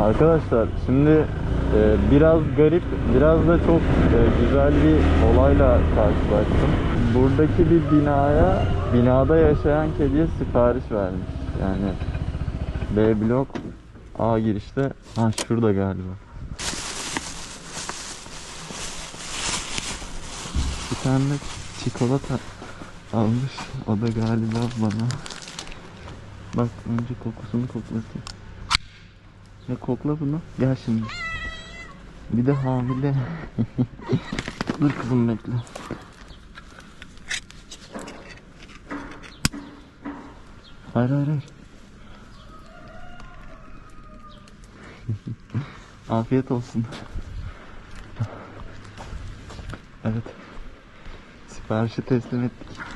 Arkadaşlar şimdi e, biraz garip, biraz da çok e, güzel bir olayla karşılaştım. Buradaki bir binaya, binada yaşayan kediye sipariş vermiş. Yani B blok A girişte, ha şurada galiba. Bir tane çikolata almış. O da galiba bana. Bak önce kokusunu koklatayım. Ya kokla bunu. Gel şimdi. Bir de hamile. Dur kızım bekle. Hayır hayır hayır. Afiyet olsun. evet. Siparişi teslim ettik.